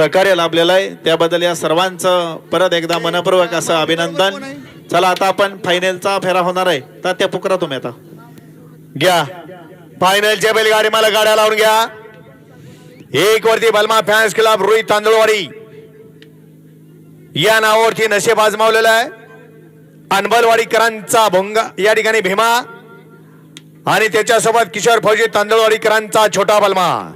सहकार्य लाभलेलं आहे. त्याबद्दल या सर्वांचं परत एकदा मनपूर्वक असं अभिनंदन. चला आता आपण फायनलचा फेरा होणार आहे. तर त्या पुकरा तुम्ही आता. घ्या. फायनलच्या बैलगाडी मला गाड्या लावून घ्या. एक वरती बलमा फॅन्स क्लब रुई तांदूळवाडी. या नावावरती नशेब आजमावलेला आहे. अनबलवाडीकरांचा भोंगा या ठिकाणी भीमा. आणि त्याच्यासोबत किशोर फौजी तांदळवाडीकरांचा छोटा बलमा.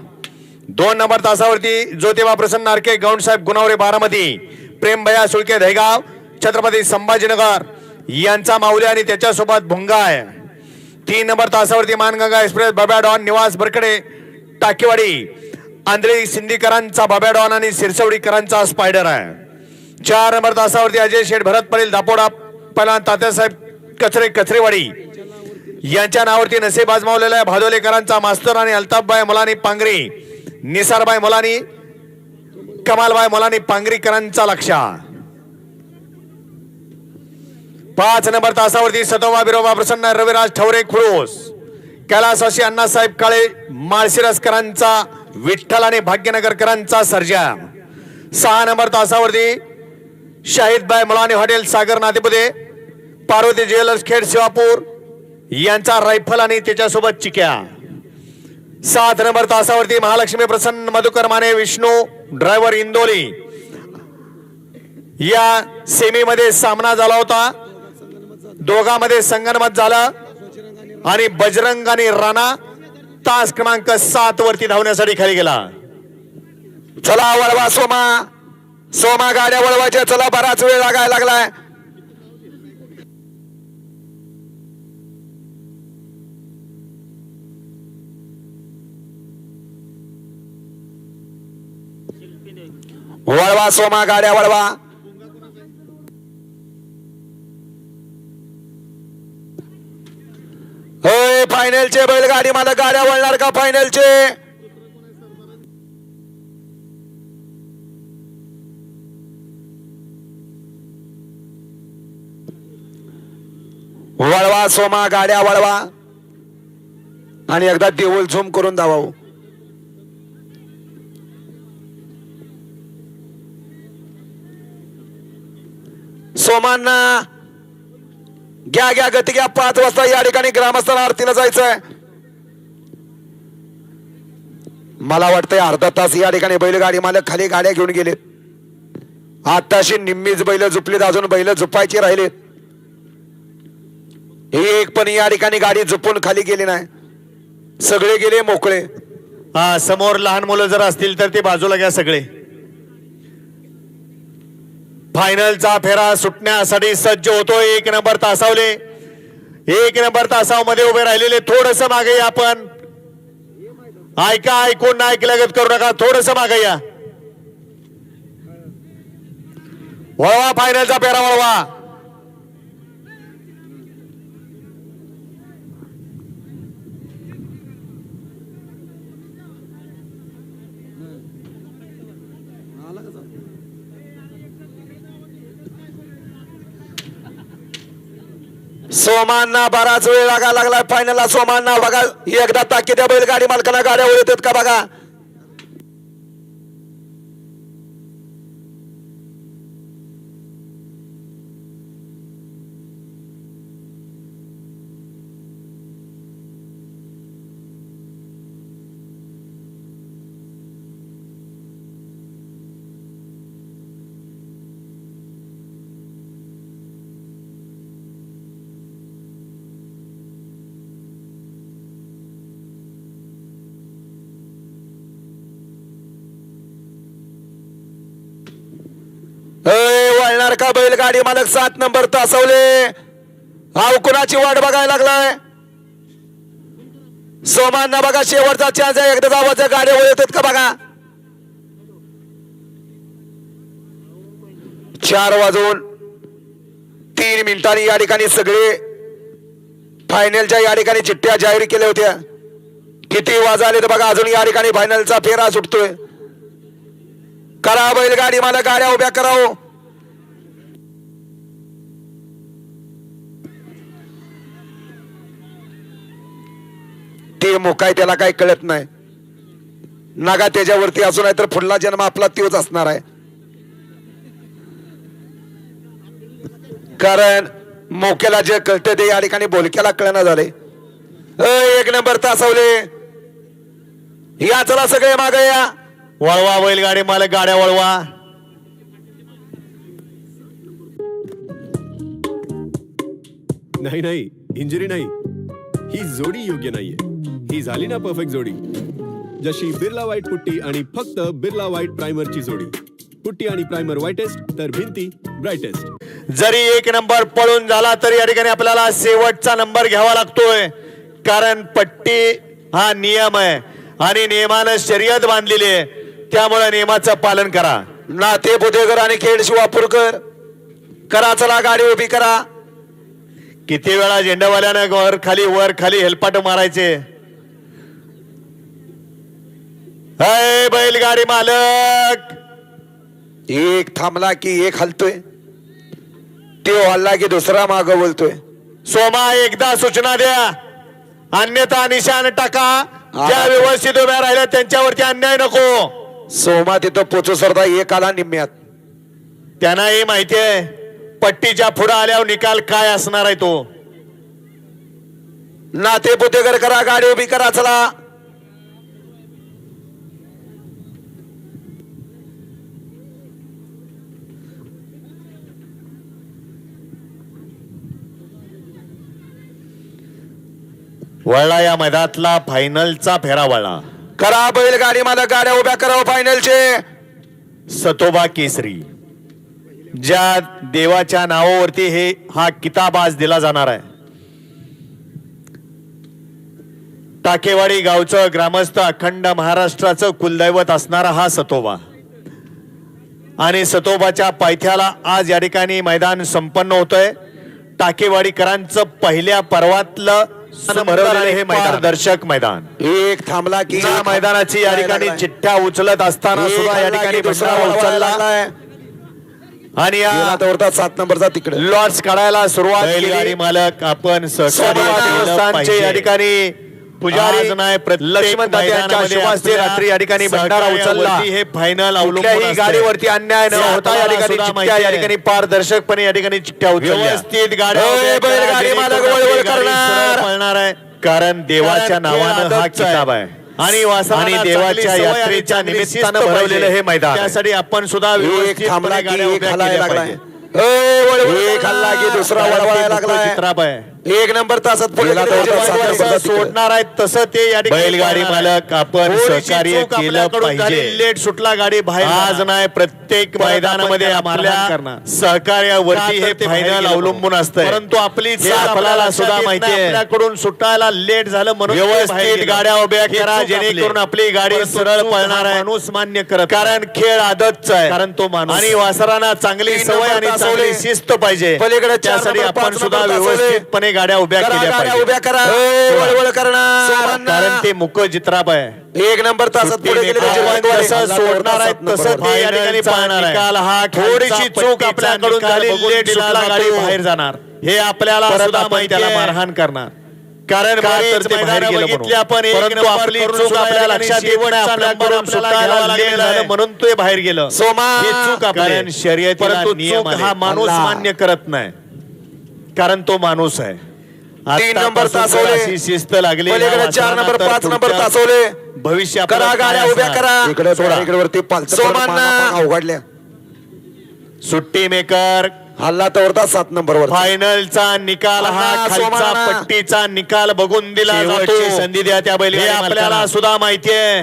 दोन नंबर तासावरती ज्योतिबा प्रसन्न आरके गौंडसाहेब गुणावरे बारामती प्रेमभया सुळके धैगाव छत्रपती संभाजीनगर यांचा माऊली आणि त्याच्यासोबत भुंगा आहे. तीन नंबर तासावरती मानगंगा एक्सप्रेस बब्या डॉन निवास बरकडे टाकेवाडी आंधळी सिंदीकरांचा बब्या डॉन आणि सिरसवडीकरांचा स्पायडर आहे. चार नंबर तासावरती अजय शेठ भरत पडेल दापोडा पहिला तात्यासाहेब कचरे कचरेवाडी यांच्या नावावरती नसेब आजमावलेला आहे. भादोलेकरांचा मास्तर आणि अल्ताफबाई मुलानी पांगरी. निसारबाई मोलानी कमालबाई मोलानी पांगरीकरांचा लक्षा. पाच नंबर तासावरती सतोबा बिरोबा प्रसन्न रविराज ठवरे खुळूस. कैलासवासी अण्णासाहेब काळे माळशिरसकरांचा विठ्ठल आणि भाग्यनगरकरांचा सर्जा सहा नंबर तासावरती शाहिदबाई मुलानी हॉटेल सागर नातेपुते पार्वती ज्वेलर्स खेड शिवापूर यांचा रायफल आणि त्याच्यासोबत चिक्या. सात नंबर तासावरती महालक्ष्मी प्रसन्न मधुकर माने विष्णू ड्रायव्हर इंदोली. या सेमीमध्ये सामना झाला होता. दोघांमध्ये संगनमत झालं आणि बजरंग आणि राणा तास क्रमांक सात वरती धावण्यासाठी खाली गेला. चला वळवा सोमा. सोमा गाड्या वळवायच्या चला बराच वेळ लागायला लागलाय. वळवा सोमा गाड्या वळवा. होय फायनलचे बैलगाडी मला गाड्या वळणार का फायनलचे? वळवा सोमा गाड्या वळवा. आणि एकदा देऊळ झूम करून दावाऊ सोमांना घ्या घ्या गती घ्या. पाच वाजता या ठिकाणी ग्रामस्थांना आरतीला जायचंय. मला वाटतंय अर्धा तास या ठिकाणी बैलगाडी मालक खाली गाड्या घेऊन गेले आताशी निम्मीच बैल झुपलीत अजून बैल झुपायची राहिले एक पण या ठिकाणी गाडी झुपून खाली गेली नाही. सगळे गेले मोकळे. हा समोर लहान मुलं जर असतील तर ते बाजूला घ्या सगळे. फायनलचा फेरा सुटण्यासाठी सज्ज होतो एक नंबर तासावले. एक नंबर तासावमध्ये उभे राहिलेले थोडस मागे या आपण. ऐका ऐकून ना ऐकल्यागत करू नका. थोडस मागे या. वळवा फायनलचा फेरा वळवा. सोमांना बराच वेळ लागा लागलाय. फायनलला सोमांना बघा. एकदा ताकी त्या बैलगाडी मालकांना गाड्या येतात का बघा ए, वळणार का बैलगाडी मालक सात नंबर तासवले. हाव कुणाची वाट बघायला लागलाय? सोमांना बघा शेवटचा चान्स आहे. एकदा जावाच्या गाड्या येतात का बघा? चार वाजून तीन मिनिटांनी या ठिकाणी सगळे फायनलच्या या ठिकाणी चिठ्ठ्या जाहीर केल्या होत्या. किती वाजाले तर बघा अजून या ठिकाणी फायनलचा फेरा सुटतोय. करा बैलगाडी मला गाड्या उभ्या करावं. ते मोकाय त्याला काही कळत नाही. नागा त्याच्यावरती असू नाही तर पुढला जन्म आपला तोच असणार आहे. कारण मोक्याला जे कळते ते या ठिकाणी बोलक्याला कळना झाले. अ, एक नंबर तासवले. या चला सगळे मागे या. वळवा बैलगाडी मालक गाड्या वळवा. नाही नाही इंजुरी नाही. ही जोडी योग्य नाहीये. ही झाली ना परफेक्ट जोडी. जशी बिर्ला व्हाईट पुट्टी आणि फक्त बिर्ला व्हाईट प्रायमरची जोडी. पुट्टी आणि प्रायमर व्हाईटेस्ट तर भिंती ब्राईटेस्ट जरी एक नंबर पळून झाला तरी या ठिकाणी आपल्याला शेवटचा नंबर घ्यावा लागतोय. कारण पट्टी हा नियम आहे आणि नियमानं शर्यत बांधलेली आहे. त्यामुळे नियमाचं पालन करा. नाते बुधेकर आणि खेड शिवापूरकर करा चला गाडी उभी करा. किती वेळा झेंडावाल्यानं वर खाली वर खाली हेलपाट मारायचे. अय बैलगाडी मालक. एक थांबला की एक हलतोय. तो हल्ला की दुसरा माग बोलतोय. सोमा एकदा सूचना द्या. अन्यथा निशाण टाका. ज्या व्यवस्थित उभ्या राहिल्या त्यांच्यावरती अन्याय नको. सोमा तिथं पोचू सरता एक आला निम्म्यात. त्यांनाही माहिती आहे पट्टीच्या पुढे आल्यावर निकाल काय असणार आहे तो. नाते बुधेकर करा गाडी उभी करा चला. वळला या मैदानातला फायनलचा फेरा वळला. करा बैलगाडी मला गाड्या उभ्या करा फायनलचे. सतोबा केसरी. ज्या देवाच्या नावावरती हे हा किताब आज दिला जाणार आहे. टाकेवाडी गावचं ग्रामस्थ अखंड महाराष्ट्राचं कुलदैवत असणारा हा सतोबा. आणि सतोबाच्या पायथ्याला आज या ठिकाणी मैदान संपन्न होतंय. टाकेवाडीकरांचं पहिल्या पर्वातलं भरवलेलं हे पारदर्शक मैदान. एक थांबला की या मैदानाची या ठिकाणी चिठ्ठ्या उचलत असताना सुद्धा या ठिकाणी उचलला. आणि या सात नंबरचा तिकडे. लॉट्स काढायला सुरुवात मालक आपण या. ठिकाणी पुजारी नाही, लक्ष्मण तात्यांच्या शुभास्ते रात्री या ठिकाणी भंडारा उचलला हे फायनल अवलंबून. गाडीवरती अन्याय न होता या ठिकाणी चिठ्ठ्या या. ठिकाणी पारदर्शकपणे या ठिकाणी चिठ्ठ्या व्यवस्थित जेणेकरून मालक वळवळ गाडी करणार. सरळ पळणार आहे कारण देवाच्या नावानं हा. किताब आहे आणि आणि देवाच्या यात्रेच्या निमित्तानं भरवलेलं. हे मैदान. त्यासाठी आपण सुद्धा एक थांबला की एक हल्ला की दुसरा वळवायला दुःख लागलाय चित्राप आहे एक नंबर तासात गेला तिकडे. सोडणार आहेत तसं ते या ठिकाणी बैलगाडी करणार आहे. मालक आपण थोडीशी सहकार्य चूक केलं आपल्याकडून पाहिजे. लेट सुटला गाडी बाहेर आज नाही प्रत्येक परत मैदानामध्ये आपण त्याला आपल्या करणार. सहकार्यावरती हे ते फायनल अवलंबून गेलं असतंय परंतु आपली हे चाल आपल्याला सुद्धा लक्षात येत माहिती नाही. आहे आपल्याकडून सुटायला लेट झालं म्हणून ते बाहेर व्यवस्थित गेलं. गाड्या उभ्या हे करा चूक जेणेकरून आपली गाडी परंतु सरळ चूक पळणार हा आहे माणूस मान्य करत कारण खेळ आदतचा आहे कारण तो माणूस आणि वासरांना चांगली तीन सवय नंबर आणि तासवले. चांगली शिस्त पाहिजे पलीकडे चार त्यासाठी नंबर, आपण सुद्धा तासवले. व्यवस्थितपणे गाड्या उभ्या करा केल्या गाड्या उभ्या करा ए, वळवळ करणार कारण ते मुक चित्राप आहे एक नंबर तासात पुढे गेले आपण. जसं सोडणार आहेत तसं ते या आहे. निकाल हा थोडीशी खालचा चूक पट्टीचा आपल्याकडून निकाल झाली बघून लेट दिला सुटला जातो. गाडी बाहेर जाणार हे आपल्याला परत सुद्धा आपण माहिती त्याला आहे. मारहाण करणार कारण तर ते बाहेर गेलं बघितली म्हणून. आपण एक परंतु नंबर आपली करून चूक सुद्धा आपल्या या ठिकाणी लक्षात येत नाही. शेवटचा आपल्याकडून नंबर सुटायला आपल्याला लेट लागलेला झालं आहे. म्हणून ते बाहेर गेलं सोमा ही चूक आपली कारण शर्यतीला परंतु नियम चूक आले. हा माणूस अल्ला. मान्य करत नाही कारण तो माणूस आहे तीन नंबर तासवले. शिस्त लागली चार नंबर पाच नंबर तासवले भविष्य करा गाड्या उभ्या? करा इकडे सोडा. इकडे वरती अवघडल्या सुट्टी मेकर हल्ला तर वरता सात नंबर वर फायनलचा निकाल हा खालचा. पट्टीचा निकाल बघून दिला जातो संधी द्या त्या हे आपल्याला. सुद्धा माहिती आहे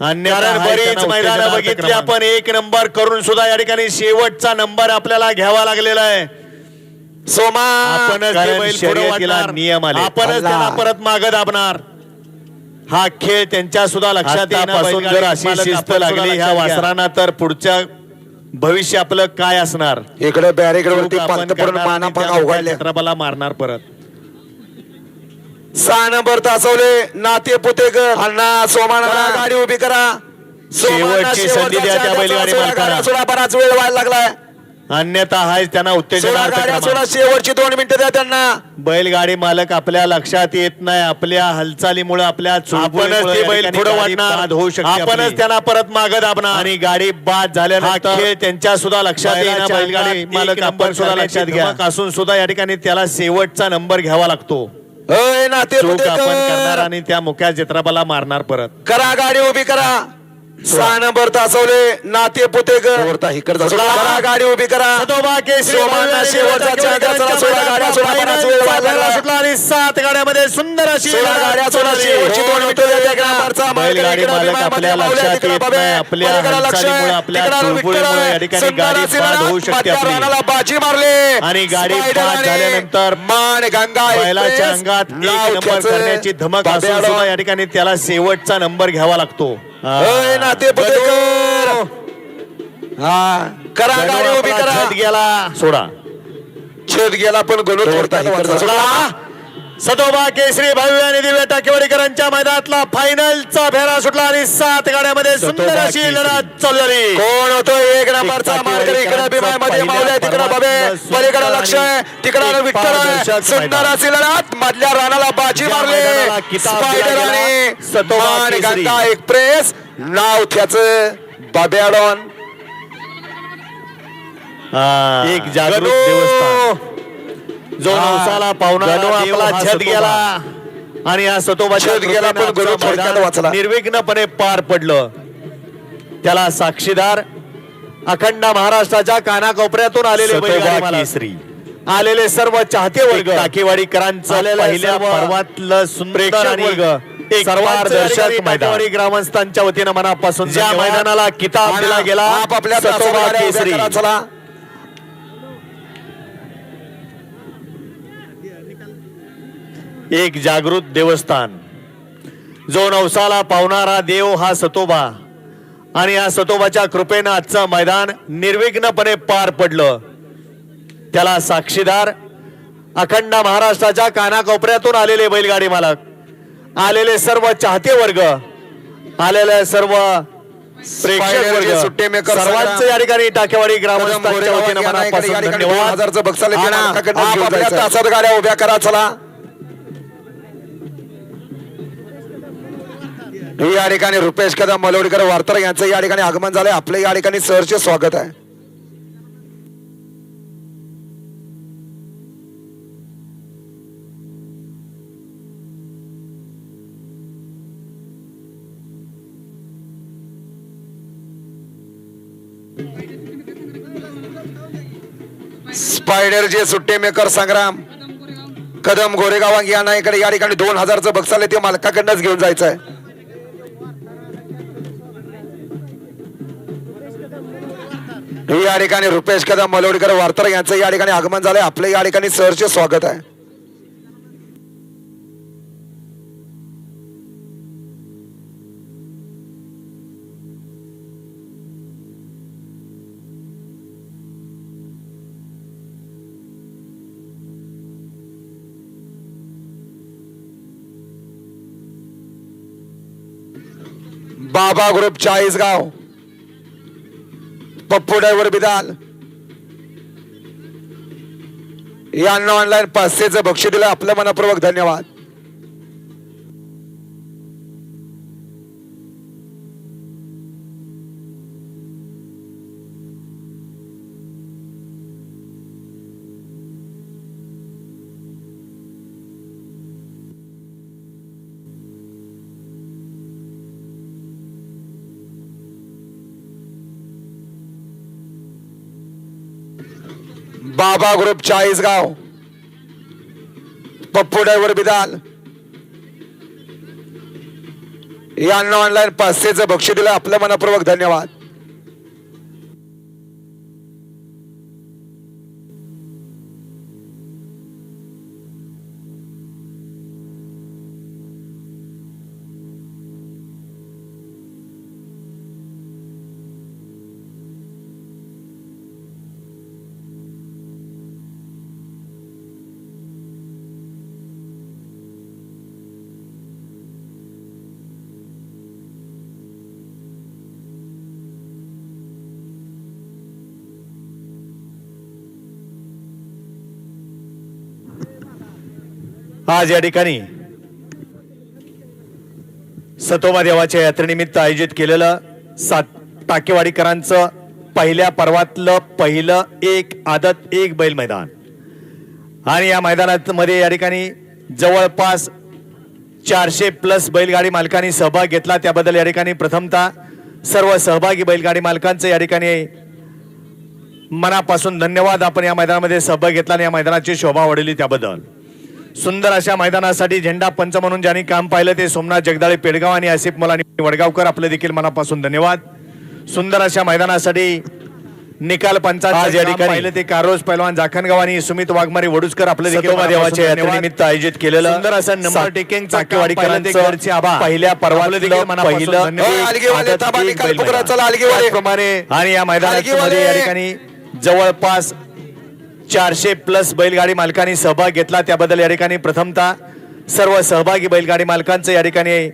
अन्यथा कारण हा बरीच मैदानं बघितली. आपण एक नंबर करून सुद्धा या ठिकाणी शेवटचा नंबर आपल्याला घ्यावा लागलेला आहे सोमा आपणच ते कारण बैल पुढं शर्यतीला वाटणार. नियम आले. आपणच अल्ला. त्याला परत मागे दाबणार हा खेळ त्यांच्या सुद्धा लक्षात आतापासून येईना जर अशी शिस्त लागली ह्या लक्षात घ्या. वासरांना तर पुढच्या भविष्य आपलं काय असणार इकडे बॅरिकेड वरती चूक आपण पालथं पडून करणार माना आणि पण त्या अवघडल्या छत्रपाला मारणार परत सहा नंबर तासवले नाते पुतेकर अण्णा सोमाना गाडी उभी करा सोमांना शेवटची संधी द्या त्या शेवटचा बैलगाडी मालकाला. सोळा बराच वेळ व्हायला लागलाय अन्यथा हाय त्यांना सोळा गाड्या. सोळा शेवटची दोन मिनिटं द्या त्यांना. बैलगाडी मालक आपल्या लक्षात येत नाही. आपल्या हालचालीमुळे आपल्या आपणच ते बैल पुढे होऊ शकते आपणच त्यांना परत मागे दाबणार. आणि गाडी बाद झाल्यानंतर खेळ त्यांच्या सुद्धा लक्षात येणार बैलगाडी मालक आपण सुद्धा लक्षात घ्या. असून सुद्धा या ठिकाणी त्याला शेवटचा नंबर घ्यावा लागतो. अय नाते चूक आपण करणार आणि त्या मुख्या चित्रपाला मारणार परत. करा गाडी उभी करा. सहा नंबर तासवले नाते करा. गाडी उभी करा. आणि सात गाड्यामध्ये सुंदर अशी गाड्या विमानामध्ये आपल्या बाजी मारले. आणि गाडी झाल्यानंतर मान गंगा अंगात एक नंबर करण्याची धमक या ठिकाणी त्याला शेवटचा नंबर घ्यावा लागतो. अय नाते पुतेकर हा. करा गाडी उभी करा. गेला. सोडा. छेद गेला पण गोलू थोडता सोडा. सदोबा केसरी भव्य आणि दिव्य टाकेवाडीकरांच्या मैदानातला फायनलचा फेरा सुटला आणि सात गाड्यामध्ये सुंदर अशी लढत चालली. कोण होतो एक नंबरचा एक मार्गरी इकडे टाकेवाडीकरांचा बिमामध्ये मावल्या तिकडे बाबे. पलीकडे लक्ष आहे आणि तिकडे एक विठ्ठल आहे. सुंदर. अशी लढत मधल्या रानाला बाजी मारले. गेला, सतोबा मान केसरी. गंगा एक्सप्रेस नाव त्याच बाब्याडॉन एक जागृत देवस्थान. जो. नवसाला पाहुणा आपला छत. गेला आणि छत गेला, पण थोडक्यात वाचला. निर्विघ्नपणे पार पडलं त्याला साक्षीदार अखंड महाराष्ट्राच्या कानाकोपऱ्यातून आलेले. केसरी. आलेले सर्व चाहते वर्ग टाकेवाडीकरांचं पहिल्या पर्वातलं सुंदर आणि मैदान ग्रामस्थांच्या वतीनं मनापासून ज्या. मैदानाला किताब दिला गेला आपापल्या एक जागृत देवस्थान. जो नवसाला पावणारा देव हा सतोबा. आणि या सतोबाच्या कृपेनं आजचं मैदान निर्विघ्नपणे पार पडलं. त्याला साक्षीदार अखंड महाराष्ट्राच्या कानाकोपऱ्यातून आलेले बैलगाडी मालक आलेले सर्व चाहते वर्ग आलेले सर्व सर्वांचं या ठिकाणी टाकेवाडी ग्रामस्थांच्या वतीनं मनापासून धन्यवाद. गाड्या उभ्या करा चला. या ठिकाणी रुपेश कदम मलोडकर वार्ताहर यांचं या ठिकाणी आगमन झालंय. आपलं या ठिकाणी सहर्ष स्वागत आहे. स्पायडरचे सुट्टे मेकर संग्राम कदम गोरेगावांग या नायकडे या ठिकाणी दोन हजारचं बक्षाले ते मालकाकडनंच घेऊन जायचं आहे या ठिकाणी रुपेश कदम मलोडकर वार्ताहर यांचं या ठिकाणी आगमन झालंय. आपलं या ठिकाणी सरचे स्वागत आहे. बाबा ग्रुप चाळीसगाव. पप्पू ड्रायव्हर बिदाल. यांना ऑनलाईन पाचशेचं बक्षीस दिलं. आपलं मनापूर्वक धन्यवाद. बाबा ग्रुप चाळीसगाव. पप्पू ड्रायव्हर बिदाल. यांना ऑनलाईन पाचशेचं बक्षीस दिलं. आपलं मनपूर्वक धन्यवाद. आज या ठिकाणी सतोमा देवाच्या यात्रेनिमित्त आयोजित केलेलं सात टाकेवाडीकरांचं पहिल्या पर्वातलं पहिलं एक आदत एक बैल मैदान. आणि या मैदानात मध्ये या ठिकाणी जवळपास चारशे प्लस बैलगाडी मालकांनी सहभाग घेतला. त्याबद्दल या ठिकाणी प्रथमतः सर्व सहभागी बैलगाडी मालकांचं या ठिकाणी मनापासून धन्यवाद. आपण या मैदानामध्ये सहभाग घेतला आणि या मैदानाची शोभा वाढवली त्याबद्दल. सुंदर अशा मैदानासाठी झेंडा पंच म्हणून ज्यांनी काम पाहिलं ते सोमनाथ जगदाळे पेडगाव आणि आसिफ मुलानी वडगावकर. आपले देखील मनापासून धन्यवाद. सुंदर अशा मैदानासाठी निकाल पंचायत आज या ठिकाणी पाहिलं ते कारोज पैलवान जाखणगाव आणि सुमित वाघमारे वडुसकर आपले देखील देवाच्या यात्रेनिमित्त आयोजित केलेलं सुंदर असं नंबर टेकिंग चाकेवाडीकरांचं पहिल्या पर्वातलं पहिलं आणि या मैदानामध्ये. या ठिकाणी जवळपास चारशे प्लस बैलगाडी मालकांनी सहभाग घेतला. त्याबद्दल या ठिकाणी प्रथमतः सर्व सहभागी बैलगाडी मालकांचं या ठिकाणी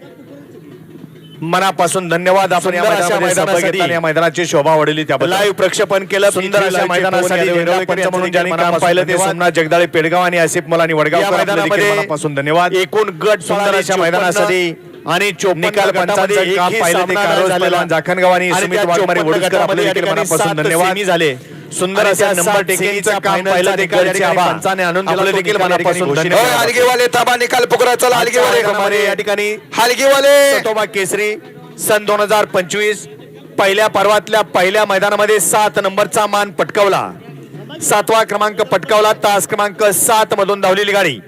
मनापासून धन्यवाद. आपण या मैदानाची शोभा वाढवली त्याबद्दल. लाईव्ह प्रक्षेपण केलं. सुंदर अशा मैदानासाठी म्हणून ज्यांनी काम पाहिलं ते सोमनाथ जगदाळे पेडगाव आणि आसिफ मुलानी वडगाव मैदानामध्ये मनापासून धन्यवाद. एकूण गट सुंदर अशा मैदानासाठी आणि निकाल पंचायत काम पाहिलं ते जाखणगाव आणि सुमित वाघमारे वडुसकर आपले देखील मनापासून धन्यवाद. झाले. सुंदर अशा नंबर टेकिंगचं काम पाहिलं घरचे पंचाने आणून दिलं देखील मनापासून थांबा निकाल पुकारा चला या ठिकाणी हलगीवाले. सतोबा केसरी सन दोन हजार पंचवीस पहिल्या पर्वातल्या पहिल्या मैदानामध्ये सात नंबरचा मान पटकावला. सातवा क्रमांक पटकावला तास क्रमांक सात मधून धावलेली गाडी.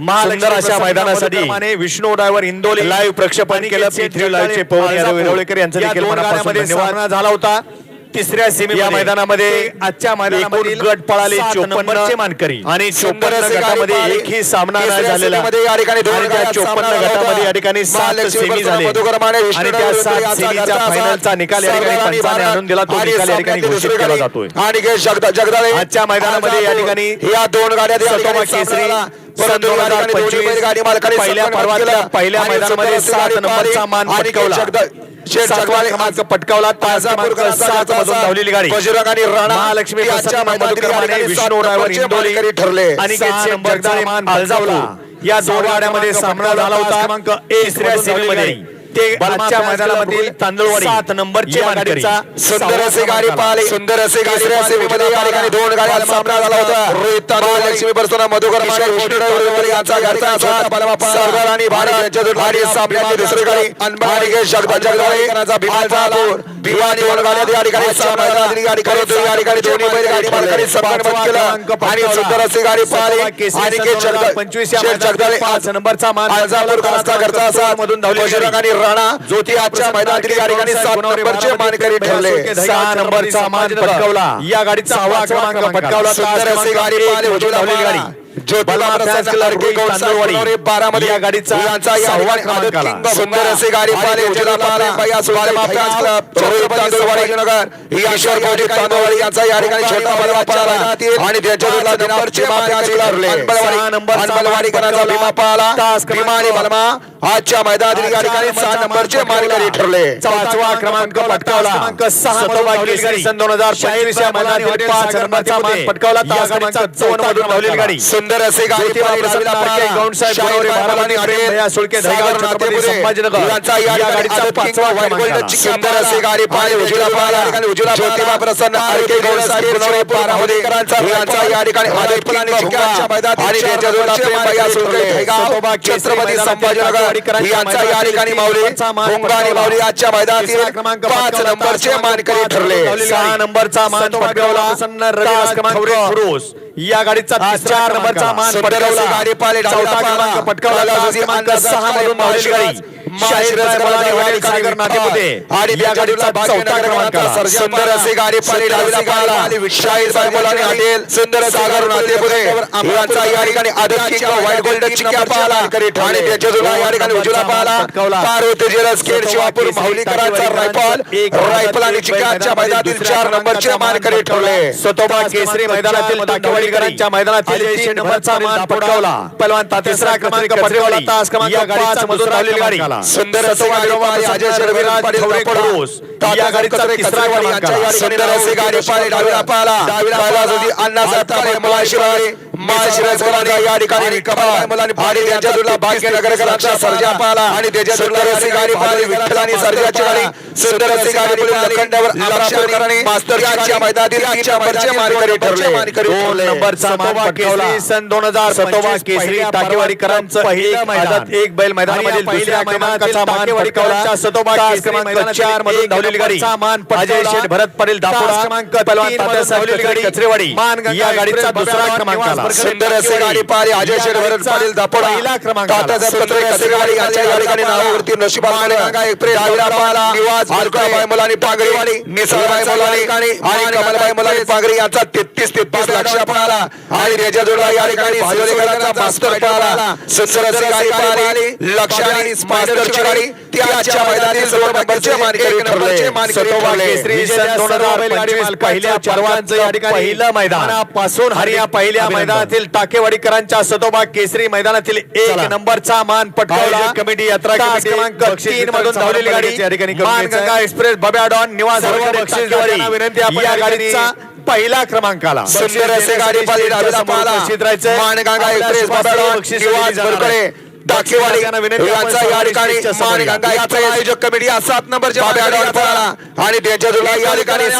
सुंदर अशा मैदानासाठी विष्णू ड्रायव्हर इंदोली लाईव्ह प्रक्षेपण केलं लाईव्हचे पवन यादव यांचं देखील मनापासून धन्यवाद. झाला होता. तिसऱ्या सेमी या मैदानामध्ये आजच्या मैदानामध्ये गट पळाले चोपन्नचे मानकरी. आणि चोपन्न गटामध्ये एकही सामना नाही झालेला. या ठिकाणी चोपन्न गटामध्ये. या ठिकाणी सात सेमी झाले. आणि त्या सात सेमीच्या फायनलचा निकाल या ठिकाणी पंचाने आणून दिला. तो निकाल या ठिकाणी घोषित केला. जातोय. आणि जगदाळे आजच्या मैदानामध्ये या ठिकाणी या दोन गाड्या केसरी मालकांनी पहिल्या पर्वातल्या. पहिल्या मैदानामध्ये सात नंबरचा मान पटकावला. शेठ क्रमांक पटकावला सात मधून धावलेली गाडी. बजरंग आणि राणा महालक्ष्मी याच्या गाडी विष्णू इंदोली ठरले. आणि जगदाळे मान या दोन गाड्यामध्ये सामना झाला होता. क्रमांक सेमीमध्ये ते आजच्या मैदानामधील तांदूळवाडी सात नंबरचे गाडीचा सुंदर असे गाडी पाहिले सुंदर असे गाडी या ठिकाणी दोन गाड्या सामना झाला होता. रोहित लक्ष्मी बरसोना मधुकर यांचा घरचा सरदार आणि यांच्यातून गाडी सामन्याची दुसरी गाडी अनबाडी जगदा भिवानी दोन गाड्या या ठिकाणी सामना झाला. गाडी करत या ठिकाणी दोन्ही बैल गाडी मालकांनी सन्मान केला. आणि सुंदर असे गाडी पाहिले आणि के जगदा पंचवीस या शेठ जगदाळे पाच नंबरचा मान घरचा असा मधून बजरंग आणि राणा ज्योती आजच्या मैदानातील या ठिकाणी सात नंबरचे मानकरी ठरले. सहा नंबरचा मान पटकावला. या गाडीचा सहावा क्रमांक पटकावला सुंदर अशी गाडी पाहिली गाडी. बारामध्ये या गाडीचा क्रमांक सुंदर गाडी ईश्वर कोटी यांचा या ठिकाणी छोटा बलवा पाहिला. आणि त्याच्या नंबरचे भीमा भीमा बलमा आजच्या मैदानातील या ठिकाणी सहा नंबरचे मानकरी ठरले. पाचवा क्रमांक पटकावला. सन दोन हजार पंचवीस या मैदानातील पाच नंबरचा मान पटकावला तास क्रमांक चौन मधून धावलेली गाडी सुंदर असे गाडी प्रसन्न या ठिकाणी क्रमांक सुंदर असे गाडी पाहिला ज्योतिबा प्रसन्न आरके यांचा या मैदानात आणि त्याच्या छत्रपती संभाजीनगर. यांचा या ठिकाणी माऊली. भोंगा आणि माऊली आजच्या मैदानातील पाच नंबरचे मानकरी ठरले. सहा नंबरचा मान पटकावला तास क्रमांक या गाडीचा चार नंबरचा मान पटकावला. गाडी पाहिली चौथा क्रमांक पटकावला. क्रमांक सहा मधून धावलेली गाडी. आणि या गाडीचा चौथा क्रमांक आला. सुंदर असे गाडी पाहिली डावीला पाहिला शाहीर साहेब आणि हॉटेल सुंदर सागर नातेपुते यांचा या ठिकाणी आदत व्हाईट गोल्ड चिक्क्या पाहिला आणि त्याच्या जोडीला या ठिकाणी उजला पाहिला पार्वती जिरस खेड शिवापूर माहुलीकरांचा रायफल रायफल आणि चिक्क्याच्या मैदानातील चार नंबरचे मानकरी ठरले सतोबा केसरी मैदानातील टाकेवाडी धावलेकरांच्या मैदानातील तीन नंबरचा मान पटकावला. पहिलवान तिसरा क्रमांक पटकावला. तास क्रमांक पाच मधून गाडी. सुंदर असे गाडी पाहिली अजय शर्विराज पाटील दापोडा. या गाडीचा तिसरा क्रमांक आला. सुंदर असे गाडी पाहिली डावीला पाहिला डावीला होती अण्णासाहेब तारे माळशिराळे माळशिराज मुलांनी या ठिकाणी मुलांनी आणि त्यांच्या जोडला भाग्यनगरकरांचा सर्जा पाहिला आणि त्याच्या सुंदर अशी गाडी पाहिली विठ्ठल आणि सर्जाची गाडी सुंदर अशी गाडी पाहिली लखंडावर अमरापुरकरांनी मास्तरच्या मैदानातील तीन नंबरचे मानकरी ठरले नंबरचा मान पटकावला. सन दोन हजार सतोबा केसरी टाकेवाडीकरांचं पहिलं मैदान एक बैल मैदानामधील दुसऱ्या क्रमांकाचा मान पटकावला. सतोबा केसरी क्रमांक चार मधून धावलेली गाडी. अजय शेठ भरत पाटील दापोडा. क्रमांक पहिलवान तात्यासाहेब कचरे कचरेवाडी. या गाडीचा दुसरा क्रमांक सुंदर असे गाडी पाहिली. अजय शर्विराज पाटील दापोडा. पहिला क्रमांक. तात्यासाहेब कचरे कचरे गाडी यांच्या या ठिकाणी नावावरती नशिबात गंगा एक्सप्रेस डावीला पाहिला निवास अलकाबाई मुलांनी पागरीवाडी निसळबाई मुलांनी आणि कमलबाई मुलांनी पागरी यांचा तेहतीस तेहतीस लक्ष आणि त्याच्या जोडला या ठिकाणी सुंदर अशी गाडी आणि मास्टरची गाडी. नंबरचे मानकरी ठरले. पहिल्या पर्वांचं या पहिलं मैदानपासून हरिया पहिल्या मैदानातील टाकेवाडीकरांच्या सतोबा केसरी मैदानातील एक नंबरचा मान पटकावला. कमिटी यात्रा क्रमांक तीन मधून धावलेली गाडी. या ठिकाणी एक्सप्रेस बब्या डॉन निवास विनंती या गाडीचा पहिला क्रमांक आला सुंदर असे गाडी एक्सप्रेस बोरकडे दाखीवाडी यांचा या ठिकाणी मानगंगा एक्सप्रेस आयोजक कमिटी या सात नंबरच्या पळाला आणि त्याच्या या ठिकाणी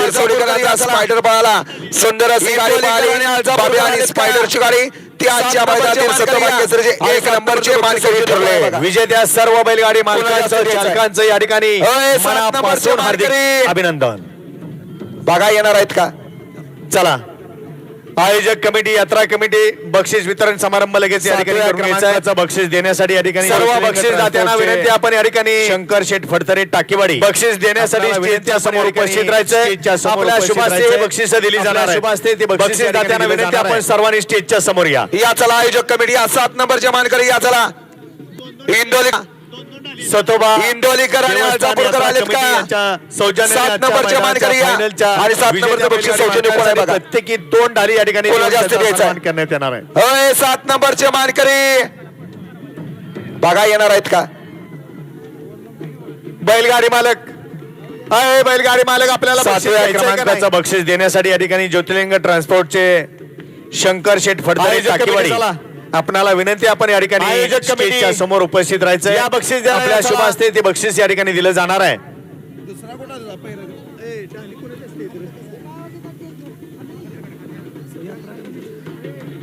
स्पायडर पळाला सुंदर गाडी आणि स्पायडरची गाडी. ती आजच्या मैदानातील एक नंबरचे मानकरी ठरले. विजेत्या सर्व बैलगाडी मालकांचं या ठिकाणी मनापासून हार्दिक. अभिनंदन. बघा येणार आहेत का? चला. आयोजक कमिटी यात्रा कमिटी बक्षीस वितरण समारंभ लगेच या ठिकाणी. बक्षीस देण्यासाठी या ठिकाणी सर्व बक्षीस दात्यांना विनंती आपण या ठिकाणी शंकर शेठ फडतरे टाकेवाडी. बक्षीस देण्यासाठी स्टेजच्या समोर उपस्थित राहायचंय. आपल्या शुभास्ते बक्षीस दिली जाणार शुभास्ते ते बक्षीस दात्यांना विनंती आपण सर्वांनी स्टेजच्या समोर या. या चला आयोजक कमिटी या सात नंबरचे मानकरी या चला. इंदोली सतोबा इंदोलीकर आणि अळजापूरकर आलेत का? सात नंबरचे मानकरी. आणि सात नंबरचं बक्षीस सौजन्य कोण आहे बघा. प्रत्येकी दोन डाली या ठिकाणी कोणाला जास्त त्याचा द्यायचा आहे? सन्मान करण्यात येणार आहे अय सात नंबरचे मानकरी बघा येणार आहेत का बैलगाडी मालक अय बैलगाडी मालक आपल्याला सातव्या क्रमांकाचं? बक्षीस देण्यासाठी या ठिकाणी ज्योतिर्लिंग ट्रान्सपोर्टचे शंकर शेठ फडतरे टाकेवाडी. आपणाला विनंती आपण या ठिकाणी. स्टेजच्या समोर उपस्थित राहायचं या बक्षीस आपल्या. शुभ असते ते बक्षीस या ठिकाणी दिलं जाणार आहे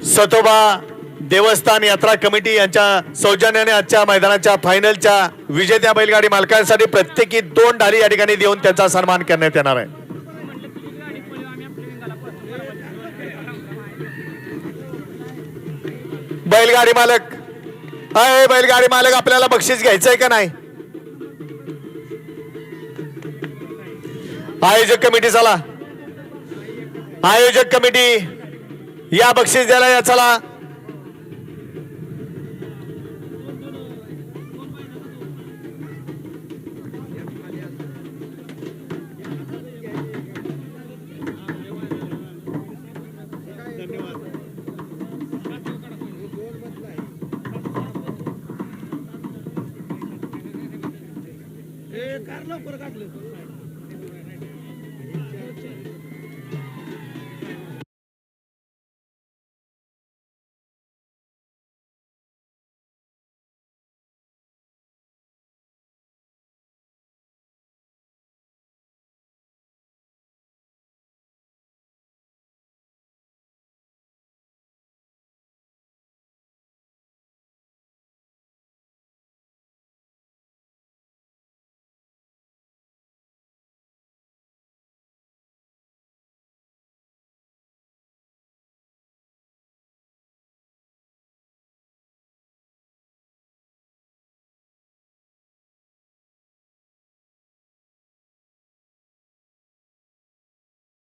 सतोबा देवस्थान यात्रा कमिटी यांच्या सौजन्याने आजच्या मैदानाच्या फायनलच्या विजेत्या बैलगाडी मालकांसाठी प्रत्येकी दोन डाली या ठिकाणी देऊन त्यांचा सन्मान करण्यात येणार आहे बैलगाडी मालक. अय बैलगाडी मालक आपल्याला बक्षीस घ्यायचंय का नाही? आयोजक कमिटी चला. आयोजक कमिटी या बक्षीस द्यायला या चला.